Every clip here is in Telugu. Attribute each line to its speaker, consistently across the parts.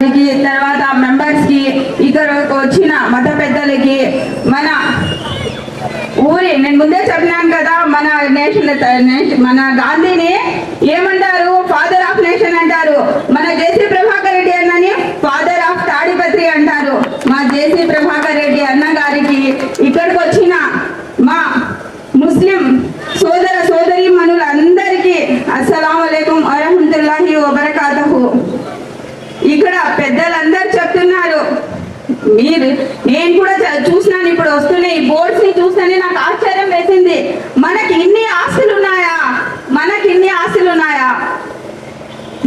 Speaker 1: తర్వాత మెంబర్స్కి ఇక్కడ వచ్చిన మత పెద్దలకి మన ఊరి నేను ముందే చెప్పినాను కదా మన నేషన్ నేషన్- మన గాంధీని ఏమంటారు? ఫాదర్ ఆఫ్ నేషన్ అంటారు. మన జేసీ ప్రభాకర్ రెడ్డి అన్నని ఫాదర్ ఆఫ్ తాడిపత్రి అంటారు. మా జేసీ ప్రభాకర్ రెడ్డి అన్న గారికి ఇక్కడికి వచ్చిన మా ముస్లిం సోదర సోదరి మనులందరికీ అస్సలం అయికం వరహమతుల్లాహి వబరకాతహు. ఇక్కడ పెద్దలందరూ చెప్తున్నారు. మీరు నేను కూడా చూసినాను ఇప్పుడు వస్తున్నాయి. బోర్డ్స్ని చూస్తేనే నాకు ఆశ్చర్యం వేసింది. మనకి ఇన్ని ఆస్తులు ఉన్నాయా? మనకి ఇన్ని ఆస్తులు ఉన్నాయా?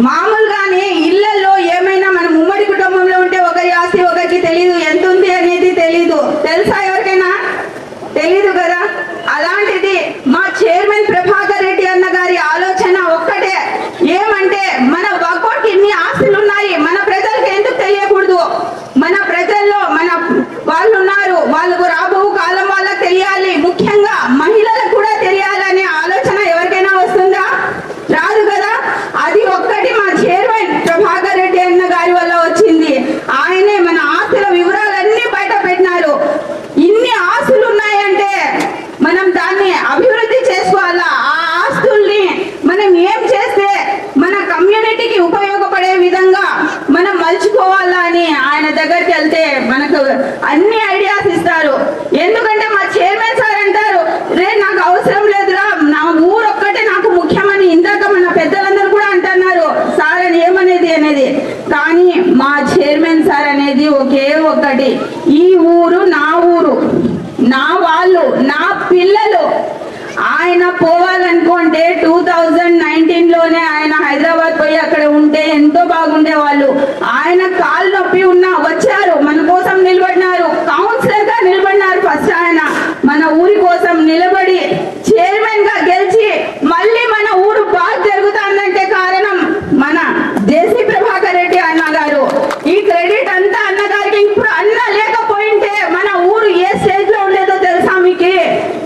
Speaker 1: మామూలుగానే ఇళ్ళలో ఏమైనా మనం ఉమ్మడి కుటుంబంలో ఉంటే ఒకరి ఆస్తి ఒకరికి తెలియదు ఎంత ఉంది అనేది తెలీదు తెలుసా ఎవరికైనా తెలీదు కదా అలాంటిది మా చైర్మన్ ప్రభాకర్ రెడ్డి అన్న గారి ఆలోచన ఒక్కటే ఏమంటే మన వక్కోటికి ఇన్ని ఆస్తులు ఉన్నాయి మన ప్రజలకు ఎందుకు తెలియకూడదు మన ప్రజల్లో మన వాళ్ళు ఉన్నారు వాళ్ళకు రాబో కాలం వాళ్ళకి తెలియాలి ముఖ్యంగా మహిళలకు కూడా తెలియాలనే ఆలోచన ఎవరికైనా వస్తుందా రాదు కదా అది ఒక్కటి మా చైర్మన్ ప్రభాకర్ రెడ్డి అన్న గారి వల్ల వచ్చింది ఆయనే మన ఆస్తుల వివరాలన్నీ బయట పెట్టినారు ఇన్ని ఆస్తులు ఉన్నాయంటే మనం దాన్ని అభివృద్ధి చేసుకోవాలా ఆ ఆస్తుల్ని మనం ఏం చేస్తే మన కమ్యూనిటీకి ఉపయోగపడే విధంగా మనం మలుచుకోవాలా అని ఆయన దగ్గరికి వెళ్తే మనకు అన్ని ఐడియాస్ ఇస్తారు. ఎందుకంటే మా చైర్మన్ సార్ అంటారు రే నాకు అవసరం లేదురా నా ఊరు ఒక్కటే నాకు ముఖ్యమని ఇందాక మన పెద్దలందరూ కూడా అంటున్నారు సార్ అని ఏమనేది అనేది? కానీ మా చైర్మన్ సార్ అనేది ఒకే ఒక్కటి ఈ ఊరు నా ఊరు నా వాళ్ళు నా పిల్లలు. ఆయన పోవాలనుకుంటే టూ థౌజండ్ నైన్టీన్లోనే ఆయన హైదరాబాద్ పోయి అక్కడ ఉంటే ఎంతో బాగుండే వాళ్ళు ఆయన కాలు నొప్పి ఉన్నా వచ్చారు మన కోసం నిలబడినారు కౌన్సిలర్గా నిలబడినారు ఫస్ట్ ఆయన మన ఊరి కోసం నిలబడి చైర్మన్గా గెలిచి మళ్ళీ మన ఊరు బాగా జరుగుతుందంటే కారణం మన జేసీ ప్రభాకర్ రెడ్డి అన్న గారు ఈ క్రెడిట్ అంతా అన్న గారికి ఇప్పుడు అన్న లేకపోయింటే మన ఊరు ఏ స్టేజ్లో ఉండేదో తెలుసా మీకు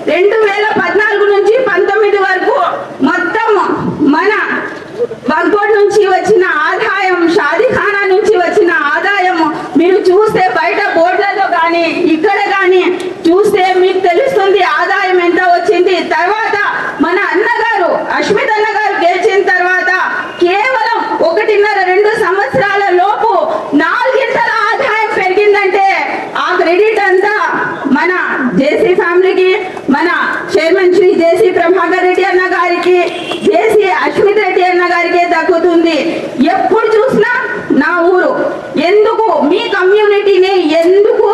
Speaker 1: రెండు వేల పద్నాలుగు నుంచి పంతొమ్మిది వరకు మొత్తం మన బగ్బోర్డ్ నుంచి వచ్చిన ఆదాయం షాదీఖానా నుంచి వచ్చిన ఆదాయం మీరు చూస్తే బయట బోర్డులలో కానీ ఇక్కడ కానీ చూస్తే మీకు తెలుస్తుంది ఆదాయం ఎంత వచ్చింది. తర్వాత మన అన్నగారు అశ్మిత్ అన్నగారు గెలిచిన తర్వాత కేవలం ఒకటిన్నర రెండు సంవత్సరాల లోపు నాలుగింతల ఆదాయం పెరిగిందంటే ఆ క్రెడిట్ అంతా మన జేసీ ఫ్యామిలీకి మన చైర్మన్ శ్రీ జేసీ ప్రభాకర్ రెడ్డి అన్న గారికి జేసీ ఉంది ఎప్పుడు చూసినా నా ఊరు. ఎందుకు? మీ కమ్యూనిటీని ఎందుకు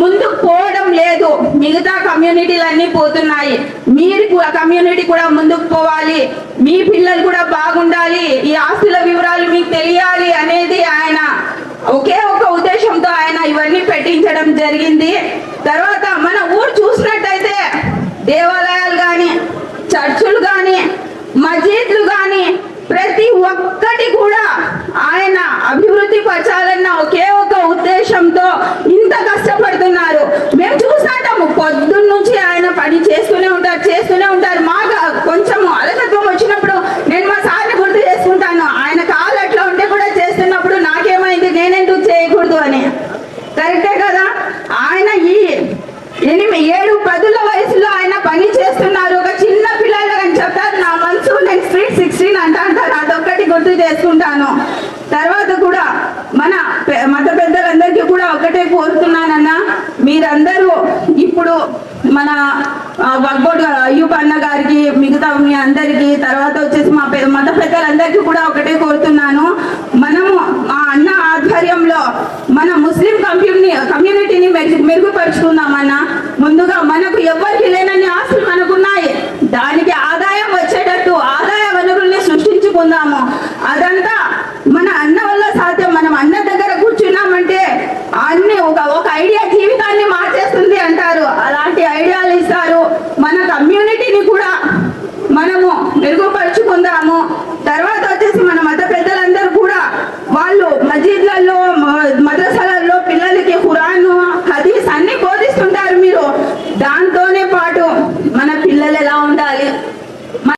Speaker 1: ముందుకు పోవడం లేదు? మిగతా కమ్యూనిటీలన్నీ పోతున్నాయి. మీరు కమ్యూనిటీ కూడా ముందుకు పోవాలి. మీ పిల్లలు కూడా బాగుండాలి. ఈ ఆస్తుల వివరాలు మీకు తెలియాలి అనేది ఆయన ఒకే ఒక ఉద్దేశంతో ఆయన ఇవన్నీ పెట్టించడం జరిగింది. తర్వాత మన ఊరు చూసినట్టయితే దేవాలయాలు కానీ చర్చులు కానీ ప్రతి ఒక్కటి కూడా ఆయన అభివృద్ధి పరచాలన్న ఒకే ఒక ఉద్దేశంతో ఇంత కష్టపడుతున్నారు. మేము చూసాము పొద్దున్న నుంచి ఆయన పని చేస్తూనే ఉంటారు చేస్తూనే ఉంటారు. మాకు కొంచెం అలసత్వం వచ్చినప్పుడు నేను మా సార్ని గుర్తు చేసుకుంటాను ఆయన కాలు అట్లా ఉంటే కూడా చేస్తున్నప్పుడు నాకేమైంది నేనెందుకు చేయకూడదు అని కరెక్టే కదా ఆయన ఈ ఎనిమిది ఏడు పదుల వయసులో ఆయన పని చేస్తున్నారు ఒక చిన్న పిల్లలు అని చెప్తారు నా మనసు నేను స్వీట్ సిక్స్టీన్ అంట అంటారు అదొక్కటి గుర్తు చేసుకుంటాను. తర్వాత కూడా మన మత పెద్దలందరికీ కూడా ఒకటే కోరుతున్నానన్నా మీరందరూ ఇప్పుడు మన వగ్గోడు అయ్యూబ్ అన్న గారికి మిగతా మీ అందరికీ తర్వాత వచ్చేసి మా మత పెద్దలందరికీ కూడా ఒకటే కోరుతున్నాను. మనము మా అన్న ఆధ్వర్యంలో మన ముస్లిం కమ్యూని కమ్యూనిటీని మెరుగు మెరుగుపరుచుకుందామన్నా ముందుగా మనకు ఎవరు అదంతా మన అన్న వల్ల సాధ్యం. మనం అన్న దగ్గర కూర్చున్నామంటే అన్ని ఒక ఒక ఐడియా జీవితాన్ని మార్చేస్తుంది అంటారు. అలాంటి ఐడియాలు